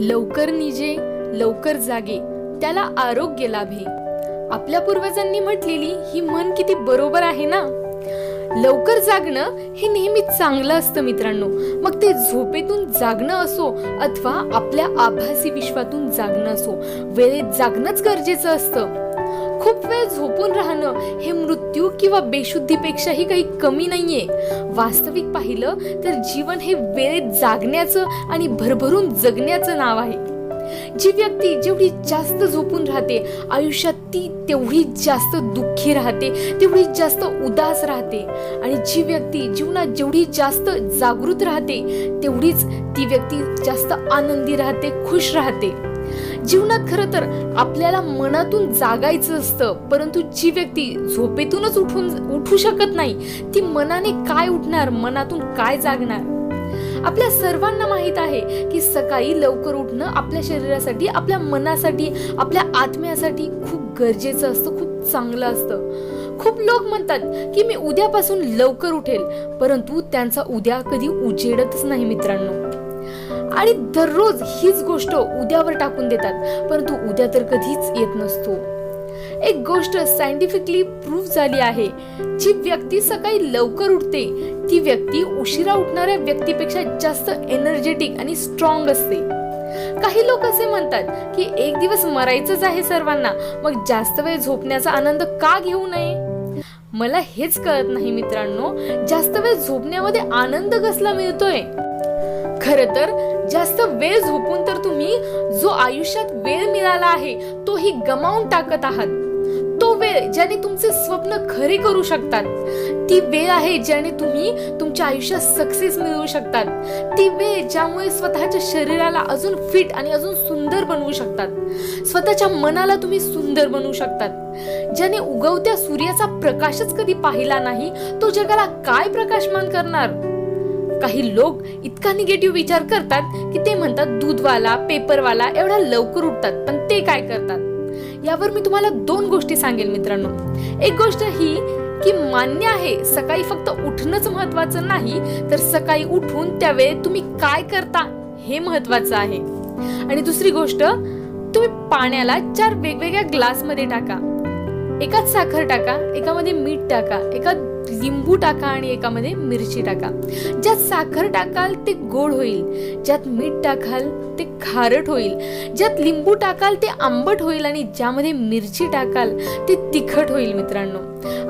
लवकर निजे लवकर जागे त्याला आरोग्य लाभे. आपल्या पूर्वजांनी म्हटलेली ही मन किती बरोबर आहे ना? लवकर जागणं हे नेहमी चांगलं असतं मित्रांनो. मग ते झोपेतून जागणं असो अथवा आपल्या आभासी विश्वातून जागणं असो वेळेत जागणंच गरजेचं असतं. खूप वेळ झोपून राहणं किंवा बेशुद्धीपेक्षाही काही कमी नाहीये. वास्तविक पाहिलं तर जीवन हे वेळेत जागण्याचं आणि भरभरून जगण्याचं नाव आहे. जी व्यक्ती जेवढी जास्त झोपून राहते आयुष्यात ती तेवढी जास्त दुःखी राहते तेवढी जास्त उदास राहते. आणि जी व्यक्ती जीवनात जेवढी जास्त जागृत राहते तेवढीच ती व्यक्ती जास्त आनंदी राहते खुश राहते. जीवनात खरं तर आपल्याला मनातून जागायचं असतं परंतु जी व्यक्ती झोपेतूनच उठून उठू शकत नाही ती मनाने काय उठणार मनातून काय जागणार? आपल्या सर्वांना माहीत आहे की सकाळी लवकर उठणं आपल्या शरीरासाठी आपल्या मनासाठी आपल्या आत्म्यासाठी खूप गरजेचं असतं खूप चांगलं असतं. खूप लोक म्हणतात की मी उद्यापासून लवकर उठेल परंतु त्यांचा उद्या कधी उजेडतच नाही मित्रांनो. आणि दररोज हीच गोष्ट उद्यावर टाकून देतात. परंतु उद्या तर कधीच येत नसतो. एक गोष्ट सायंटिफिकली प्रूफ झाली आहे. जी व्यक्ती सकाळी लवकर उठते ती व्यक्ती उशिरा उठणाऱ्या व्यक्तीपेक्षा जास्त एनर्जेटिक आणि स्ट्रॉंग असते. काही लोक असे म्हणतात की एक दिवस मरायचंच आहे सर्वांना मग जास्त वेळ झोपण्याचा आनंद का घेऊ नये? मला हेच कळत नाही मित्रांनो जास्त वेळ झोपण्यामध्ये आनंद कसला मिळतोय? खर तर जास्त वेळ झोपून तर तुम्ही जो आयुष्यात वेळ मिळाला आहे तोही गमावून टाकत आहात. तो वेळ ज्याने तुमचे स्वप्न खरे करू शकतात ती वेळ आहे ज्याने तुम्ही तुमच्या आयुष्यात सक्सेस मिळवू शकतात. ती वेळ ज्यामुळे स्वतःच्या शरीराला अजून फिट आणि अजून सुंदर बनवू शकतात. स्वतःच्या मनाला तुम्ही सुंदर बनवू शकतात. ज्याने उगवत्या सूर्याचा प्रकाशच कधी पाहिला नाही तो जगाला काय प्रकाशमान करणार? काही लोक इतका निगेटिव्ह विचार करतात की ते म्हणतात दूधवाला पेपरवाला एवढा लवकर उठतात पण ते काय करतात? यावर मी तुम्हाला दोन गोष्टी सांगेल मित्रांनो. एक गोष्ट ही की मान्य आहे सकाळी फक्त उठणंच महत्वाचं नाही तर सकाळी उठून त्यावेळेत तुम्ही काय करता हे महत्वाचं आहे. आणि दुसरी गोष्ट तुम्ही पाण्याला चार वेगवेगळ्या ग्लासमध्ये टाका. एकात साखर टाका एकामध्ये मीठ टाका एकात लिंबू टाका आणि एकामध्ये मिरची टाका. ज्यात साखर टाकाल ते गोड होईल. ज्यात मीठ टाकाल ते खारट होईल. ज्यात लिंबू टाकाल ते आंबट होईल आणि ज्यामध्ये मिरची टाकाल ते तिखट होईल मित्रांनो.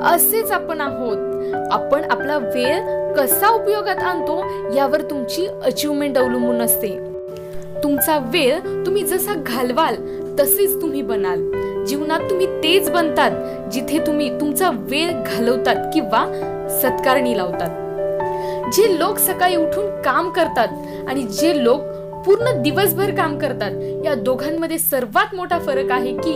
असेच आपण आहोत. आपण आपला वेळ कसा उपयोगात आणतो यावर तुमची अचिव्हमेंट अवलंबून असते. तुमचा वेळ तुम्ही जसा घालवाल तसेच तुम्ही बनाल. जीवनात तुम्ही तेच बनतात जिथे तुम्ही तुमचा वेळ घालवतात किंवा सत्कारणी लावतात. जे लोक सकाळी उठून काम करतात आणि जे लोक पूर्ण दिवसभर काम करतात या दोघांमध्ये सर्वात मोठा फरक आहे की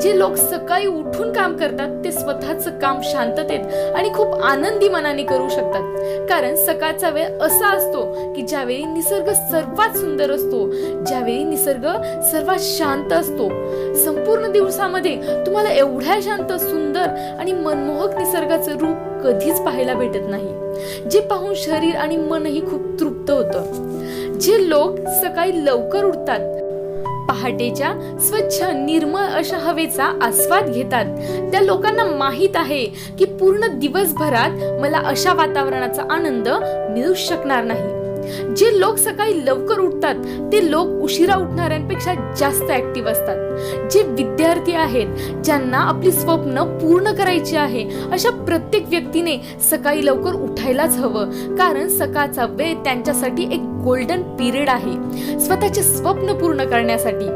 जे लोक सकाळी उठून काम करतात ते स्वतःचं काम शांततेत आणि खूप आनंदी मनाने करू शकतात. कारण सकाळचा वेळ असा असतो की ज्यावेळी निसर्ग सर्वात सुंदर असतो ज्यावेळी निसर्ग सर्वात शांत असतो. संपूर्ण दिवसामध्ये तुम्हाला एवढ्या शांत सुंदर आणि मनमोहक निसर्गाचं रूप कधीच पाहायला भेटत नाही. जे पाहून शरीर आणि मनही खूप तृप्त होतं. जे लोक सकाळी लवकर उठतात पहाटेच्या स्वच्छ निर्मळ अशा हवेचा आस्वाद घेतात. त्या लोकांना माहीत आहे की पूर्ण दिवसभरात मला अशा वातावरणाचा आनंद मिळू शकणार नाही. जे लोक सकाळी लवकर उठतात ते लोक उशिरा उठणाऱ्यांपेक्षा जास्त ऍक्टिव्ह असतात. जे विद्यार्थी आहेत ज्यांना आपली स्वप्न पूर्ण करायची आहे अशा प्रत्येक व्यक्तीने सकाळी लवकर उठायलाच हवं. कारण सकाळचा वेळ त्यांच्यासाठी एक गोल्डन पिरियड आहे. स्वतःचे स्वप्न पूर्ण करण्यासाठी.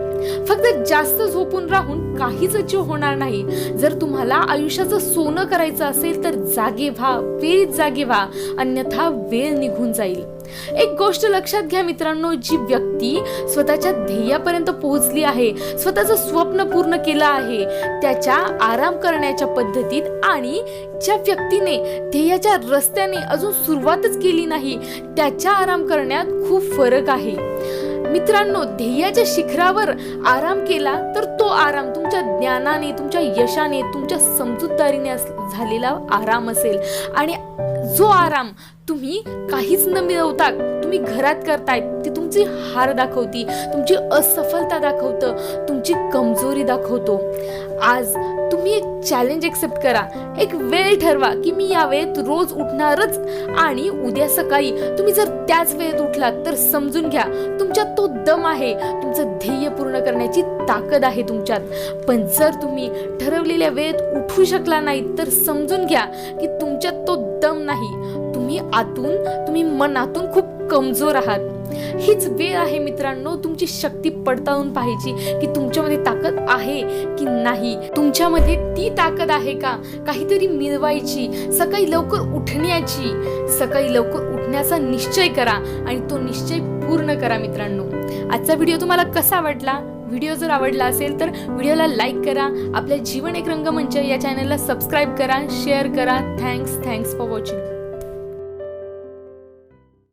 फक्त जास्त झोपून राहून काहीच अचीव होणार नाही. जर तुम्हाला आयुष्याचं सोनं करायचं असेल तर जागे व्हा वेळीच जागे व्हा. अन्यथा वेळ निघून जाईल. एक गोष्ट लक्षात घ्या मित्रांनो जी व्यक्ती स्वतःच्या ध्येयापर्यंत पोहोचली आहे स्वतःचं स्वप्न पूर्ण केलं आहे त्याच्या आराम करण्याच्या पद्धतीत आणि ज्या व्यक्तीने ध्येयाच्या रस्त्याने अजून सुरुवातच केली नाही त्याच्या आराम करण्यात खूप फरक आहे. मित्रांनो ध्येयाच्या शिखरावर आराम केला तर तो आराम तुमच्या ज्ञानाने तुमच्या यशाने तुमच्या समजूतदारीने झालेला आराम असेल. आणि जो आराम तुम्ही काहीच न मिळवता तुम्ही घरात करताय ती तुमची हार दाखवती तुमची असफलता दाखवतं तुमची कमजोरी दाखवतो. आज तुम्ही एक चॅलेंज एक्सेप्ट करा. एक वेळ ठरवा की मी या वेळेत रोज उठणारच आणि उद्या सकाळी तुम्ही जर त्याच वेळेत उठलात तर समजून घ्या तुमच्यात तो दम आहे. तुमचं ध्येय पूर्ण करण्याची ताकद आहे तुमच्यात. पण जर तुम्ही ठरवलेल्या वेळेत उठू शकला नाही तर समजून घ्या की तुमच्यात तो दम नाही. तुम्ही आतून तुम्ही मनातून खूप कमजोर आहात. हीच वेळ आहे मित्रांनो तुमची शक्ती पडताळून पाहायची की तुमच्यामध्ये ताकद आहे की नाही. तुमच्यामध्ये ती ताकद आहे का? काहीतरी मिळवायची सकाळी लवकर उठण्याची. सकाळी लवकर उठण्याचा निश्चय करा आणि तो निश्चय पूर्ण करा मित्रांनो. आजचा व्हिडिओ तुम्हाला कसा वाटला? व्हिडिओ जर आवडला असेल तर व्हिडिओला लाईक करा आपल्या जीवन एक रंगमंच या चॅनलला सबस्क्राईब करा शेअर करा. Thanks thanks for watching.